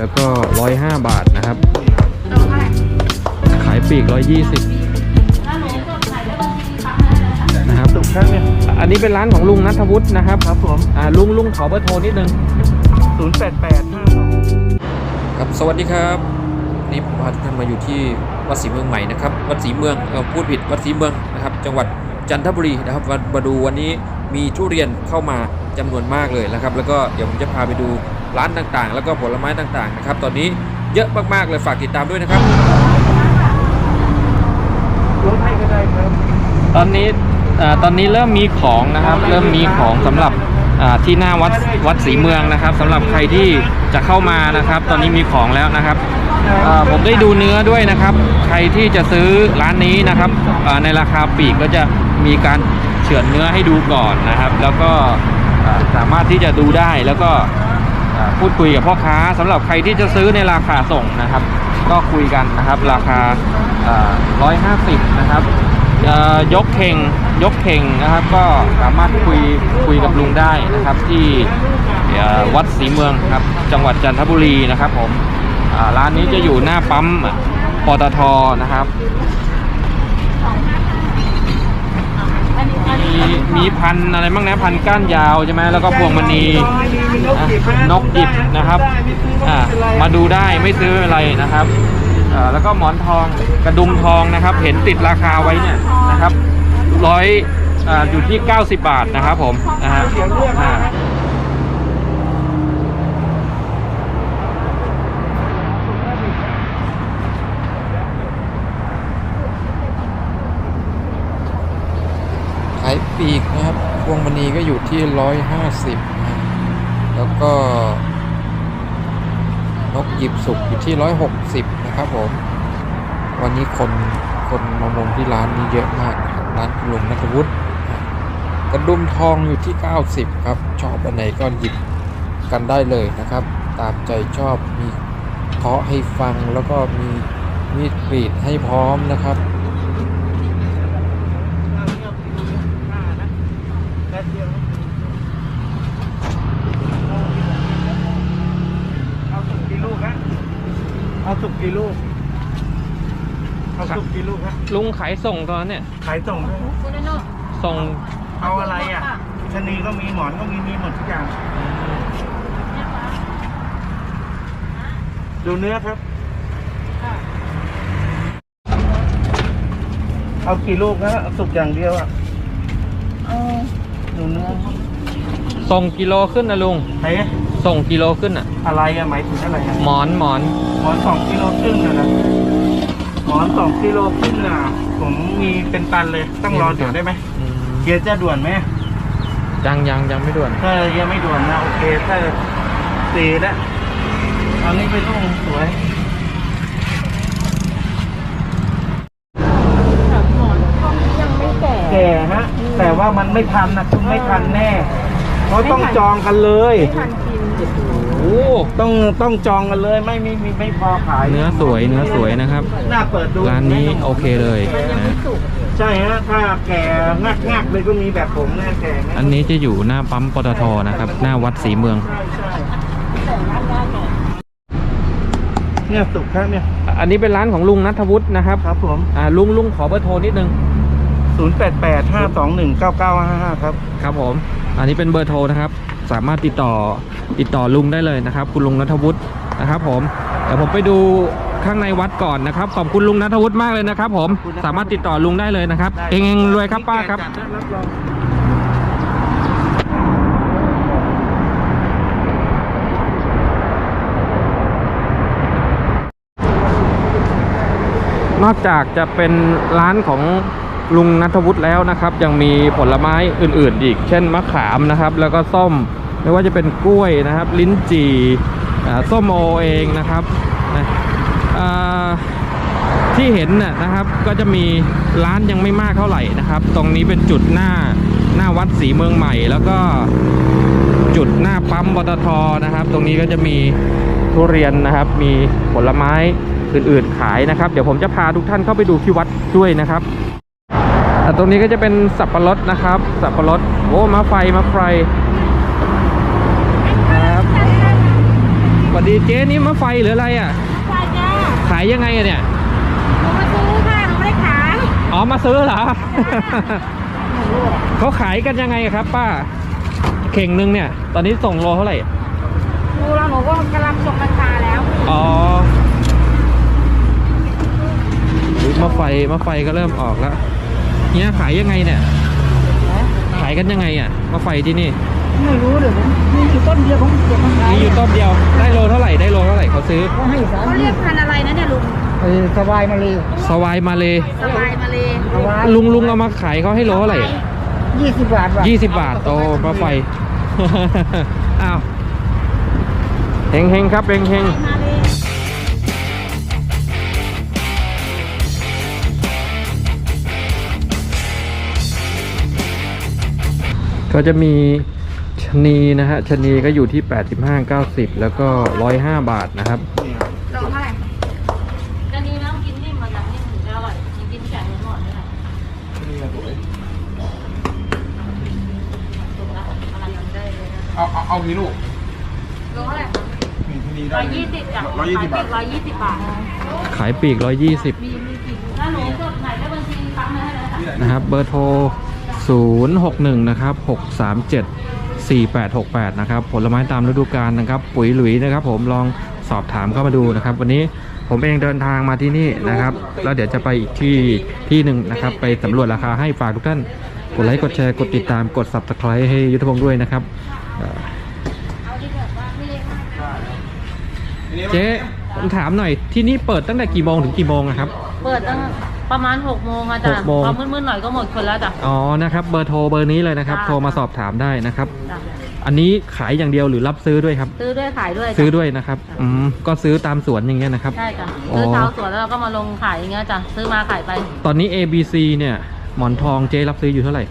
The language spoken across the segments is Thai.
แล้วก็ร้อยห้าบาทนะครับ ขายปลีกร้อยยี่สิบนะครับสุกครับเนี่ยอันนี้เป็นร้านของลุงนัทวุฒินะครับครับผมอ่าลุงลุงขอเบอร์โทรนิดนึงศูนย์แปดแปดห้าสองครับสวัสดีครับนี่ผมพาทุกท่านมาอยู่ที่วัดศรีเมืองใหม่นะครับวัดศรีเมืองเออพูดผิดวัดศรีเมืองนะครับ จังหวัดจันทบุรีนะครับมามาดูวันนี้มีทุเรียนเข้ามาจำนวนมากเลยนะครับ แล้วก็เดี๋ยวผมจะพาไปดู ร้านต่างๆ แล้วก็ผลไม้ต่างๆนะครับ ตอนนี้เยอะมากๆเลยฝากติดตามด้วยนะครับรถให้ก็ได้ครับตอนนี้ตอนนี้เริ่มมีของนะครับ เริ่มมีของสำหรับที่หน้าวัดวัดศรีเมืองนะครับสำหรับใครที่จะเข้ามานะครับ ตอนนี้มีของแล้วนะครับเอ่อผมได้ดูเนื้อด้วยนะครับ ใครที่จะซื้อร้านนี้นะครับเอ่อในราคาปลีกก็จะมีการเฉือนเนื้อให้ดูก่อนนะครับ แล้วก็เอ่อสามารถที่จะดูได้แล้วก็เอ่อ พูดคุยกับพ่อค้าสำหรับใครที่จะซื้อในราคาส่งนะครับ ก็คุยกันนะครับราคาร้อยห้าสิบนะครับยกเข่งยกเข่งนะครับ ก็สามารถคุยคุยกับลุงได้นะครับ ที่วัดศรีเมืองครับ จังหวัดจันทบุรีนะครับผมร้านนี้จะอยู่หน้าปั๊มปตทนะครับ มีมีพันอะไรบ้างนะพันก้านยาวใช่ไหมแล้วก็พวงมณีนกหยิบนะครับมาดูได้ไม่ซื้ออะไรนะครับแล้วก็หมอนทองกระดุมทองนะครับ เห็นติดราคาไว้เนี่ยนะครับร้อยอยู่ที่ 90 บาทนะครับผมนะฮะอ่าขายปลีกนะครับ พวงมณี ก็อยู่ที่150นะครับแล้วก็นกหยิบสุกอยู่ที่160นะครับผม วันนี้คนคนมามุงที่ร้านนี้เยอะมากร้านลุงนัทวุฒิกระดุมทองอยู่ที่ 90 ครับ ชอบอันไหนก็หยิบกันได้เลยนะครับ ตามใจชอบมีเคาะให้ฟังแล้วก็มีมีดกรีดให้พร้อมนะครับ เอาสุกกี่ลูกฮะเอา สุกกี่ลูกเอาสุกกี่ลูกฮะลุงขายส่งตอนนั้นเนี่ย ขายส่งด้วยส่งเอาอะไรอะชะนีก็มีหมอนก็มีมีหมดทุกอย่าง ดูเนื้อครับ เอากี่ลูกฮะเอาสุกอย่างเดียวอะดูเนื้อส่งกิโลขึ้นนะลุงไหน ส่งกิโลขึ้นอะ อะไรอะหมายถึงอะไรอะหมอนหมอนหมอนสองกิโลครึ่งนะนะหมอนสองกิโลครึ่งน่ะผมมีเป็นตันเลยต้องรอเดี๋ยวได้ไหมอืมเกียร์จะด่วนไหมยังยังยังไม่ด่วน ถ้ายังไม่ด่วนนะโอเคถ้าสี่แล้วอันนี้เป็นลูกสวยแก่ฮะแต่ว่ามันไม่ทันนะคุณไม่ทันแน่เพราะต้องจองกันเลย โอ้ต้องต้องจองกันเลยไม่ไม่มีไม่พอขายเนื้อสวยเนื้อสวยนะครับ น่าเปิดดูร้านนี้โอเคเลยนะใช่ฮะถ้าแก่งักงักๆเลยก็มีแบบผมนะแก่งักอันนี้จะอยู่หน้าปั๊มปตทนะครับ หน้าวัดศรีเมืองใช่ใช่เนี่ยสุกครับเนี่ย อันนี้เป็นร้านของลุงนัทวุฒินะครับครับผมอ่าลุงลุงขอเบอร์โทรนิดนึง0 8 8 5 2 1 9 9 5 5 ครับ ครับผม อันนี้เป็นเบอร์โทรนะครับ สามารถติดต่อติดต่อลุงได้เลยนะครับ คุณลุงนัทวุฒินะครับผมเดี๋ยวผมไปดูข้างในวัดก่อนนะครับ ขอบคุณลุงนัทวุฒิมากเลยนะครับ ผมขอบคุณนะครับสามารถติดต่อลุงได้เลยนะครับได้เองๆรวยครับป้าครับจัดนะรับรองนอกจากจะเป็นร้านของ ลุงนัทวุฒิแล้วนะครับ ยังมีผลไม้อื่นๆ อีก เช่นมะขามนะครับ แล้วก็ส้มไม่ว่าจะเป็นกล้วยนะครับ ลิ้นจี่อ่าส้มโอเองนะครับนะอ่าที่เห็นน่ะนะครับก็จะมีร้านยังไม่มากเท่าไหร่นะครับ ตรงนี้เป็นจุดหน้าหน้าวัดศรีเมืองใหม่ แล้วก็จุดหน้าปั๊มปตทนะครับ ตรงนี้ก็จะมีทุเรียนนะครับ มีผลไม้อื่นๆขายนะครับ เดี๋ยวผมจะพาทุกท่านเข้าไปดูที่วัดด้วยนะครับ ต่ตรงนี้ก็จะเป็นสับปะรดนะครับ สับปะรดโอ้มะไฟมะไฟครับสวัสวัสดีเจ๊นี่มะไฟหรืออะไรอะใช่จ้าขายยังไงอะเนี่ยหนูมาซื้อค่ะหนูไม่ได้ขายอ๋อมาซื้อเหรอเขาขายกันยังไงครับ ป้า เข่งหนึงเนี่ย ตอนนี้ส่งโลเท่าไหร่ดูแล้วหนูก็กำลังส่งราคาแล้ว อ๋ออุ๊ยมะไฟมะไฟก็เริ่มออกแล้ว เนี่ยขายยังไงเนี่ยขายกันยังไงอะมะไฟที่นี่ ไม่รู้เดี๋ยวผมมีอยู่ต้นเดียวผมเก็บมาขายมีอยู่ต้นเดียวได้โลเท่าไหร่ได้โลเท่าไหร่เขาซื้อเขาให้สามเขาเรียกพันธุ์อะไรนะเนี่ยลุงเออสบายมาเลยสวายมาเลยสบายมาเลยสบายลุงลุงเอามาขายเขาให้โลเท่าไหร่ยี่สิบบาทว่ะยี่สิบบาทโตมะไฟอ้าวเฮงเฮงๆครับเฮงเฮง ก็จะมีชะนีนะฮะชะนีก็อยู่ที่ 85 90 แล้วก็ 105 บาทนะครับโลเท่าไหร่จะดีนะกินนิ่มมาจากนิ่มถึงจะอร่อยจริงๆแข็งเหมือนหมอนเลยนะถูกแล้วกำลังทำได้เลยนะเอาเอาเอากี่ลูกโลเท่าไหร่นี่ที่นี่ร้ได้อยยี่สิบจ้ะร้อยยี่สิบบาทร้อยยี่สิบบาท ขายปลีก 120 มีมีกี่ถ้าหนูกดไหนได้บัญชีปั๊มมาให้แล้วจ้ะนะครับ เบอร์โทร 061 นะครับ 637 4868 นะครับ ผลไม้ตามฤดูกาลนะครับ ปุ๋ยหลุยนะครับ ผมลองสอบถามเข้ามาดูนะครับ วันนี้ผมเองเดินทางมาที่นี่นะครับ แล้วเดี๋ยวจะไปอีกที่ที่หนึ่งนะครับ ไปสำรวจราคาให้ฝากทุกท่าน กดไลค์กดแชร์กดติดตามกด subscribe ให้ยุทธพงศ์ด้วยนะครับ เจ๊ผมถามหน่อยที่นี่เปิดตั้งแต่กี่โมงถึงกี่โมงอะครับ เปิดตั้ง ประมาณหกโมงอะจ้ะหกโมง พอมืดๆหน่อยก็หมดคนแล้วจ้ะ อ๋อนะครับเบอร์โทรเบอร์นี้เลยนะครับ จ้าโทรมาสอบถามได้นะครับ จ้ะอันนี้ขายอย่างเดียวหรือรับซื้อด้วยครับ ซื้อด้วยขายด้วยจ้ะซื้อด้วยนะครับอืมก็ซื้อตามสวนอย่างเงี้ยนะครับ ใช่จ้ะอ๋อ ซื้อชาวสวนแล้วเราก็มาลงขายอย่างเงี้ยจ้ะซื้อมาขายไป ตอนนี้ ABC เนี่ยหมอนทองเจ๊รับซื้ออยู่เท่าไหร่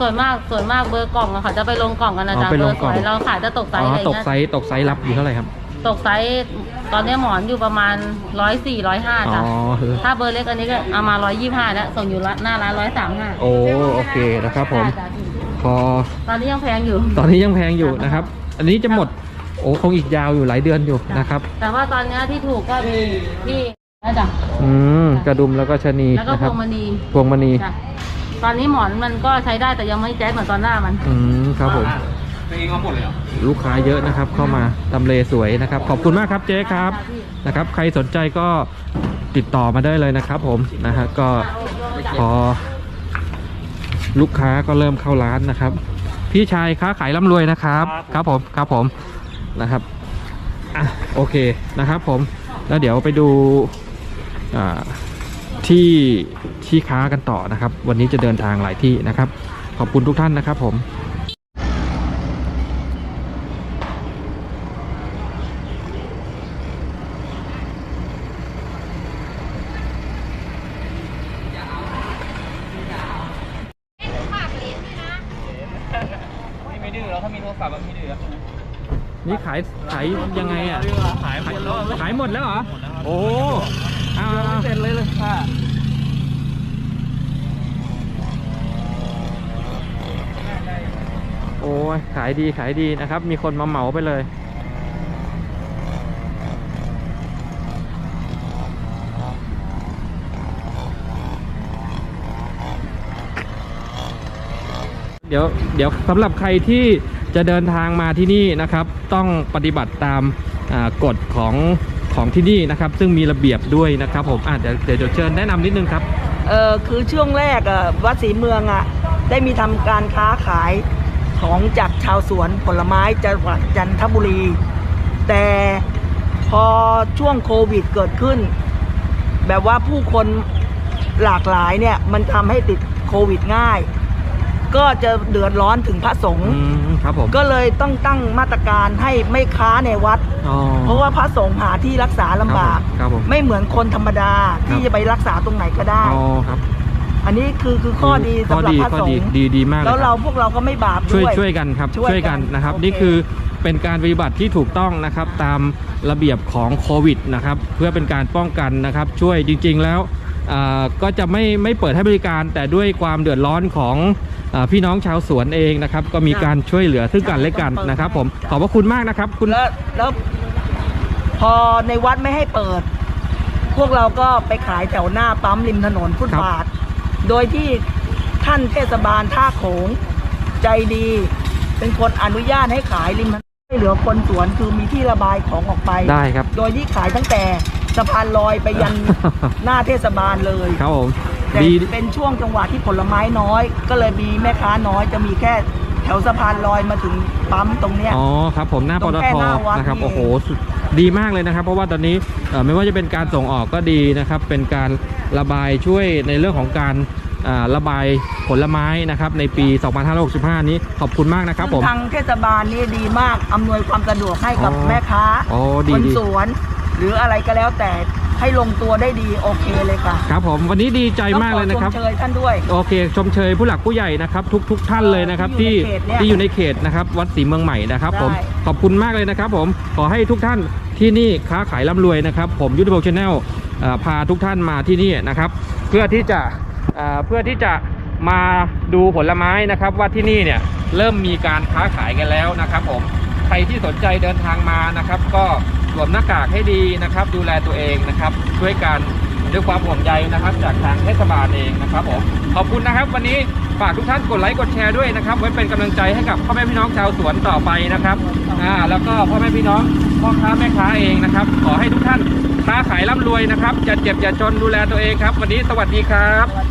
ส่วนมากส่วนมากเบอร์กล่องอะเขาจะไปลงกล่องกันนะอ๋อจ๊ะไปเบลองร์กสล่องวยเราขายจะตกไซอ๋ส์ออะไรตกเงี้ยไซส์ตกไซส์รับอยู่เท่าไหร่ครับ ตกไซส์ตอนนี้หมอนอยู่ประมาณร้อยสี่ร้อยห้าอ๋อจ้ะเออถ้าเบอร์เล็กอันนี้ก็เอามาร้อยยี่ห้าแล้วส่งอยู่ละหน้าร้านร้อยสามห้าโอ้ โอเคนะครับผม พอ ตอนนี้ยังแพงอยู่ ตอนนี้ยังแพงอยู่นะครับ อันนี้จะหมด โอ้คงอีกยาวอยู่หลายเดือนอยู่นะครับ แต่ว่าตอนนี้ที่ถูกก็มีที่นะจ๊ะอืม กระดุมแล้วก็ชะนีแล้วก็นะพครัวบงมณีพวงมณี จ้ะตอนนี้หมอนมันก็ใช้ได้แต่ยังไม่แจ๊ดเหมือนตอนหน้ามัน อืม ครับผม ตัวเองเอาหมดเลยเหรอลูกค้าเยอะนะครับ เข้ามาทำเลสวยนะครับ ขอบคุณมากครับเจ๊ครับนะครับ ใครสนใจก็ติดต่อมาได้เลยนะครับ ผมนะฮะก็พอ ลูกค้าก็เริ่มเข้าร้านนะครับ พี่ชายค้าขายร่ำรวยนะครับ ครับผมครับผมนะครับอะโอเคนะครับผมแล้วเดี๋ยวไปดูอ่าที่ที่ค้ากันต่อนะครับ วันนี้จะเดินทางหลายที่นะครับ ขอบคุณทุกท่านนะครับผม ไม่ดื้อแล้วเขามีโทรศัพท์แบบไม่ดื้อ นี่ขายขายยังไงอะ ขายหมดแล้วขายหมดแล้วเหรอ โอ้เอาเสร็จเลยเลยค่ะโอ้ยขายดีขายดีนะครับ มีคนมาเหมาไปเลย เดี๋ยวเดี๋ยวสำหรับใครที่ จะเดินทางมาที่นี่นะครับ ต้องปฏิบัติตามกฎของของที่นี่นะครับ ซึ่งมีระเบียบด้วยนะครับผมอะเดี๋ยวเดี๋ยวเชิญแนะนำนิดนึงครับเออคือช่วงแรกอะวัดศรีเมืองอะได้มีทำการค้าขายของจากชาวสวนผลไม้จังหวัดจันทบุรี แต่พอช่วงโควิดเกิดขึ้น แบบว่าผู้คนหลากหลายเนี่ยมันทำให้ติดโควิดง่าย ก็จะเดือดร้อนถึงพระสงฆ์อืมครับผมก็เลยต้องตั้งมาตรการให้ไม่ค้าในวัด อ๋อ เพราะว่าพระสงฆ์หาที่รักษาลำบาก ครับผมไม่เหมือนคนธรรมดาครัที่บจะไปรักษาตรงไหนก็ได้ อ๋อครับอันนี้คือคือข้อดีข้อสำหรับดีพระข้อสงดีฆ์ดีดีมากเลยแล้วคเรารับพวกเราก็ไม่บาปช่วยด้วยช่วยกันครับช่วยกันช่วยกันนะครับ โอเค นี่คือเป็นการปฏิบัติที่ถูกต้องนะครับตามระเบียบของโควิดนะครับ เพื่อเป็นการป้องกันนะครับ ช่วยจริง ๆ แล้วอ่า ก็จะไม่ไม่เปิดให้บริการ แต่ด้วยความเดือดร้อนของอาพี่น้องชาวสวนเองนะครับ ก็มีการช่วยเหลือซึ่งกันและกันนะครับ ผมขอบพระคุณมากนะครับ คุณแล้วแล้วพอในวัดไม่ให้เปิด พวกเราก็ไปขายแถวหน้าปั๊มริมถนนฟุตบาท โดยที่ท่านเทศบาลท่าโขงใจดี เป็นคนอนุญาตให้ขายริมถนนให้เหลือคนสวนคือมีที่ระบายของออกไปได้ครับ โดยที่ขายตั้งแต่ สะพานลอยไปยันหน้าเทศบาลเลยครับผมแต่ดีเป็นช่วงจังหวะที่ผลไม้น้อย ก็เลยมีแม่ค้าน้อยจะมีแค่แถวสะพานลอยมาถึงปั๊มตรงเนี้ย อ๋อครับผมหน้าตปรงตแค่ทหน้าวัดนะครับนี่ โอ้โหสุดดีมากเลยนะครับ เพราะว่าตอนนี้เอ่อไม่ว่าจะเป็นการส่งออกก็ดีนะครับ เป็นการระบายช่วยในเรื่องของการอ่าระบายผลไม้นะครับในปี 2565 นี้ขอบคุณมากนะครับผมซึ่งทางเทศบาลนี่ดีมากอำนวยความสะดวกให้กับอ๋อแม่ค้าอ๋อดีคนดี สวน หรืออะไรก็แล้วแต่ให้ลงตัวได้ดีโอเคเลยค่ะครับผมวันนี้ดีใจมากเลยนะครับต้องขอชมเชยท่านด้วย โอเค ชมเชยผู้หลักผู้ใหญ่นะครับ ทุกทุกท่านเลยนะครับที่ที่อยู่ในเขตเนี่ยที่อยู่ในเขตนะครับ วัดศรีเมืองใหม่นะครับ ผมได้ ขอบคุณมากเลยนะครับ ผมขอให้ทุกท่านที่นี่ค้าขายร่ำรวยนะครับ ผมยุทธพงศ์ชาแนลพาทุกท่านมาที่นี่นะครับ เพื่อที่จะเอ่อเพื่อที่จะมาดูผลไม้นะครับ ว่าที่นี่เนี่ยเริ่มมีการค้าขายกันแล้วนะครับ ผมใครที่สนใจเดินทางมานะครับ ก็ส วมหน้ากากให้ดีนะครับ ดูแลตัวเองนะครับช่วยกันด้วยความห่วงใยนะครับ จากทางเทศบาลเองนะครับผมขอบคุณนะครับ วันนี้ฝากทุกท่านกดไลค์กดแชร์ด้วยนะครับ ไว้เป็นกำลังใจให้กับพ่อแม่พี่น้องชาวสวนต่อไปนะครับอ่าแล้วก็พ่อแม่พี่น้องพ่อค้าแม่ค้าเองนะครับ ขอให้ทุกท่านค้าขายร่ำรวยนะครับอย่าเจ็บอย่าจนดูแลตัวเองครับ วันนี้สวัสดีครับ